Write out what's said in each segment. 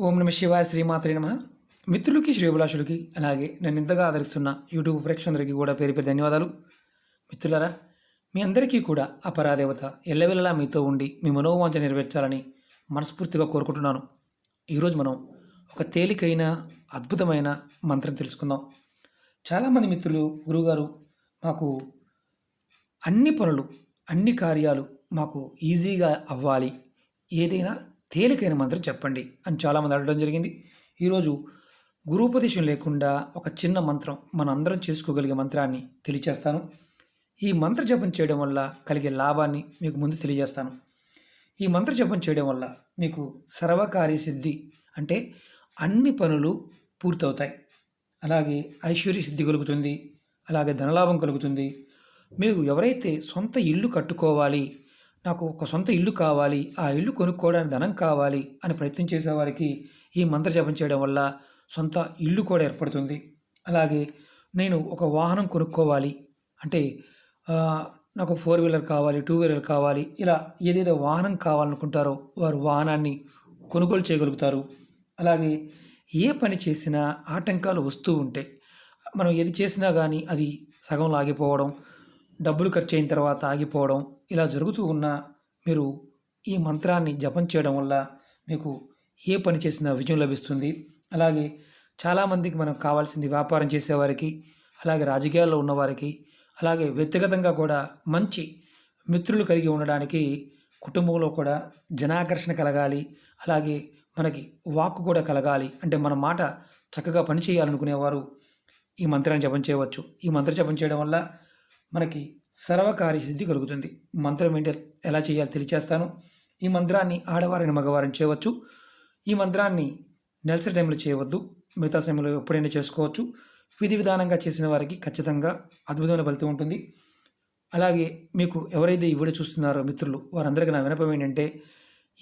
ఓం నమ శివాయ శ్రీమాత్రే నమ. మిత్రులకి శ్రేభిలాషులకి అలాగే నన్ను ఇంతగా ఆదరిస్తున్న యూట్యూబ్ ప్రేక్షకులందరికీ కూడా పేరు పేరు ధన్యవాదాలు. మిత్రులారా మీ అందరికీ కూడా అపరాదేవత ఎల్లవెల్లలా మీతో ఉండి మీ మనోవాంఛ నెరవేర్చాలని మనస్ఫూర్తిగా కోరుకుంటున్నాను. ఈరోజు మనం ఒక తేలికైన అద్భుతమైన మంత్రం తెలుసుకుందాం. చాలామంది మిత్రులు గురువుగారు మాకు అన్ని పనులు అన్ని కార్యాలు మాకు ఈజీగా అవ్వాలి. ఏదైనా తేలికైన మంత్రం చెప్పండి అని చాలామంది అడగడం జరిగింది. ఈరోజు గురూపదేశం లేకుండా ఒక చిన్న మంత్రం మనందరం చేసుకోగలిగే మంత్రాన్ని తెలియచేస్తాను. ఈ మంత్ర జపం చేయడం వల్ల కలిగే లాభాన్ని మీకు ముందు తెలియజేస్తాను. ఈ మంత్ర జపం చేయడం వల్ల మీకు సర్వకార్య సిద్ధి అంటే అన్ని పనులు పూర్తవుతాయి. అలాగే ఐశ్వర్య సిద్ధి కలుగుతుంది. అలాగే ధనలాభం కలుగుతుంది. మీకు ఎవరైతే సొంత ఇల్లు కట్టుకోవాలి నాకు ఒక సొంత ఇల్లు కావాలి ఆ ఇల్లు కొనుక్కోవడానికి ధనం కావాలి అని ప్రయత్నం చేసేవారికి ఈ మంత్ర జపం చేయడం వల్ల సొంత ఇల్లు కూడా ఏర్పడుతుంది. అలాగే నేను ఒక వాహనం కొనుక్కోవాలి. అంటే నాకు ఫోర్ వీలర్ కావాలి టూ వీలర్ కావాలి ఇలా ఏదేదో వాహనం కావాలనుకుంటారో వారు వాహనాన్ని కొనుగోలు చేయగలుగుతారు. అలాగే ఏ పని చేసినా ఆటంకాలు వస్తూ ఉంటాయి మనం ఏది చేసినా కానీ అది సగం ఆగిపోవడం డబ్బులు ఖర్చు అయిన తర్వాత ఆగిపోవడం ఇలా జరుగుతూ ఉన్నా మీరు ఈ మంత్రాన్ని జపం చేయడం వల్ల మీకు ఏ పని చేసినా విజయం లభిస్తుంది. అలాగే చాలామందికి మనకు కావాల్సింది వ్యాపారం చేసేవారికి అలాగే రాజకీయాల్లో ఉన్నవారికి అలాగే వ్యక్తిగతంగా కూడా మంచి మిత్రులు కలిగి ఉండడానికి కుటుంబంలో కూడా జనాకర్షణ కలగాలి అలాగే మనకి వాక్కు కూడా కలగాలి. అంటే మన మాట చక్కగా పనిచేయాలనుకునేవారు ఈ మంత్రాన్ని జపం చేయవచ్చు. ఈ మంత్ర జపం చేయడం వల్ల మనకి సర్వకార్య సిద్ధి కలుగుతుంది. మంత్రం ఏంటి? ఎలా చేయాలో తెలియచేస్తాను ఈ మంత్రాన్ని ఆడవారిని మగవారిని చేయవచ్చు. ఈ మంత్రాన్ని నెలసరి టైంలో చేయవద్దు. మిగతా సమయంలో ఎప్పుడైనా చేసుకోవచ్చు. విధి విధానంగా చేసిన వారికి ఖచ్చితంగా అద్భుతమైన ఫలితం ఉంటుంది. అలాగే మీకు ఎవరైతే ఈ వీడియో చూస్తున్నారో మిత్రులు వారందరికీ నా వినపం ఏంటంటే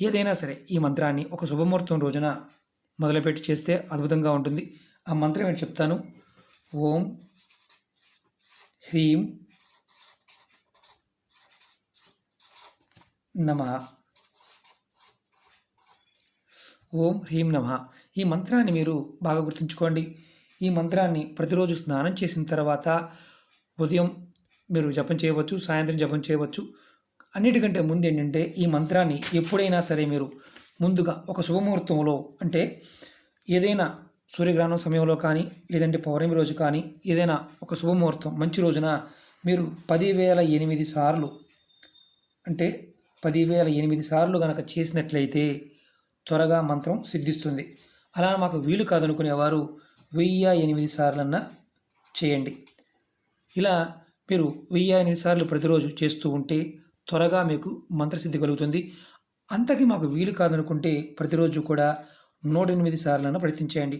ఏదైనా సరే ఈ మంత్రాన్ని ఒక శుభముహూర్తం రోజున మొదలుపెట్టి చేస్తే అద్భుతంగా ఉంటుంది. ఆ మంత్రం ఏంటి చెప్తాను? ఓం హ్రీం నమ. ఓం హ్రీం నమ. ఈ మంత్రాన్ని మీరు బాగా గుర్తుంచుకోండి. ఈ మంత్రాన్ని ప్రతిరోజు స్నానం చేసిన తర్వాత ఉదయం మీరు జపం చేయవచ్చు సాయంత్రం జపం చేయవచ్చు. అన్నిటికంటే ముందు ఏంటంటే ఈ మంత్రాన్ని ఎప్పుడైనా సరే మీరు ముందుగా ఒక శుభముహూర్తంలో అంటే ఏదైనా సూర్యగ్రహణం సమయంలో కానీ లేదంటే పౌర్ణమి రోజు కానీ ఏదైనా ఒక శుభముహూర్తం మంచి రోజున మీరు పదివేల ఎనిమిది సార్లు అంటే పదివేల ఎనిమిది సార్లు కనుక చేసినట్లయితే త్వరగా మంత్రం సిద్ధిస్తుంది. అలా మాకు వీలు కాదనుకునేవారు వెయ్యి ఎనిమిది సార్లన్నా చేయండి. ఇలా మీరు వెయ్యి ఎనిమిది సార్లు ప్రతిరోజు చేస్తూ ఉంటే త్వరగా మీకు మంత్రసిద్ధి కలుగుతుంది. అంతకి మాకు వీలు కాదనుకుంటే ప్రతిరోజు కూడా నూట ఎనిమిది సార్లన్నా ప్రయత్నించేయండి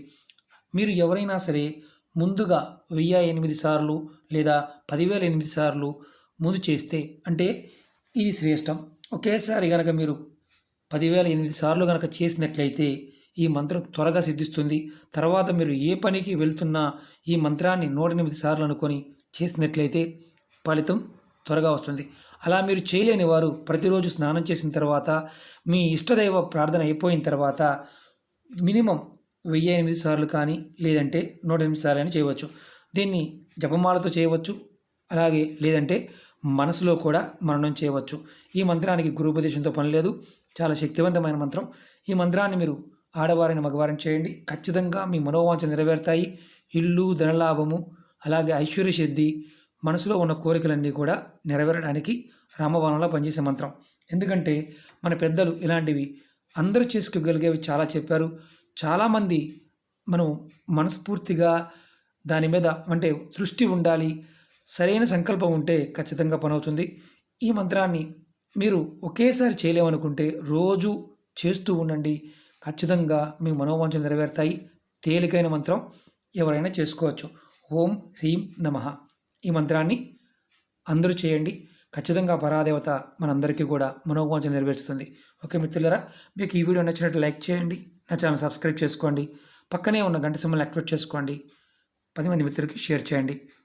మీరు ఎవరైనా సరే ముందుగా వెయ్యి ఎనిమిది సార్లు లేదా పదివేల ఎనిమిది సార్లు ముందు చేస్తే అంటే ఇది శ్రేష్టం. ఒకేసారి కనుక మీరు పదివేల ఎనిమిది సార్లు కనుక చేసినట్లయితే ఈ మంత్రం త్వరగా సిద్ధిస్తుంది. తర్వాత మీరు ఏ పనికి వెళ్తున్నా ఈ మంత్రాన్ని నూట ఎనిమిది సార్లు అనుకొని చేసినట్లయితే ఫలితం త్వరగా వస్తుంది. అలా మీరు చేయలేని వారు ప్రతిరోజు స్నానం చేసిన తర్వాత మీ ఇష్టదైవ ప్రార్థన అయిపోయిన తర్వాత మినిమం వెయ్యి ఎనిమిది సార్లు కానీ లేదంటే నూట ఎనిమిది సార్లు అని చేయవచ్చు. దీన్ని జపమాలతో చేయవచ్చు. అలాగే లేదంటే మనసులో కూడా మననం చేయవచ్చు. ఈ మంత్రానికి గురుపదేశంతో పని లేదు. చాలా శక్తివంతమైన మంత్రం. ఈ మంత్రాన్ని మీరు ఆడవారిని మగవారిని చేయండి. ఖచ్చితంగా మీ మనోవాంఛ నెరవేరుతాయి. ఇల్లు ధనలాభము అలాగే ఐశ్వర్య సిద్ధి మనసులో ఉన్న కోరికలన్నీ కూడా నెరవేరడానికి రామవనంలో పనిచేసే మంత్రం. ఎందుకంటే మన పెద్దలు ఇలాంటివి అందరూ చేసుకోగలిగేవి చాలా చెప్పారు. చాలామంది మనం మనస్ఫూర్తిగా దాని మీద అంటే దృష్టి ఉండాలి. సరైన సంకల్పం ఉంటే ఖచ్చితంగా పనవుతుంది. ఈ మంత్రాన్ని మీరు ఒకేసారి చేయలేమనుకుంటే రోజు చేస్తూ ఉండండి. ఖచ్చితంగా మీ మనోవాంఛలు నెరవేరుతాయి. తేలికైన మంత్రం ఎవరైనా చేసుకోవచ్చు. ఓం హ్రీం నమః. ఈ మంత్రాన్ని అందరూ చేయండి. ఖచ్చితంగా పరాదేవత మనందరికీ కూడా మనోవాంఛ నెరవేరుస్తుంది. ఓకే మిత్రులరా మీకు ఈ వీడియో నచ్చినట్టు లైక్ చేయండి. నా ఛానల్ సబ్స్క్రైబ్ చేసుకోండి. పక్కనే ఉన్న గంట సింబల్ యాక్టివేట్ చేసుకోండి. పది మంది మిత్రులకి షేర్ చేయండి.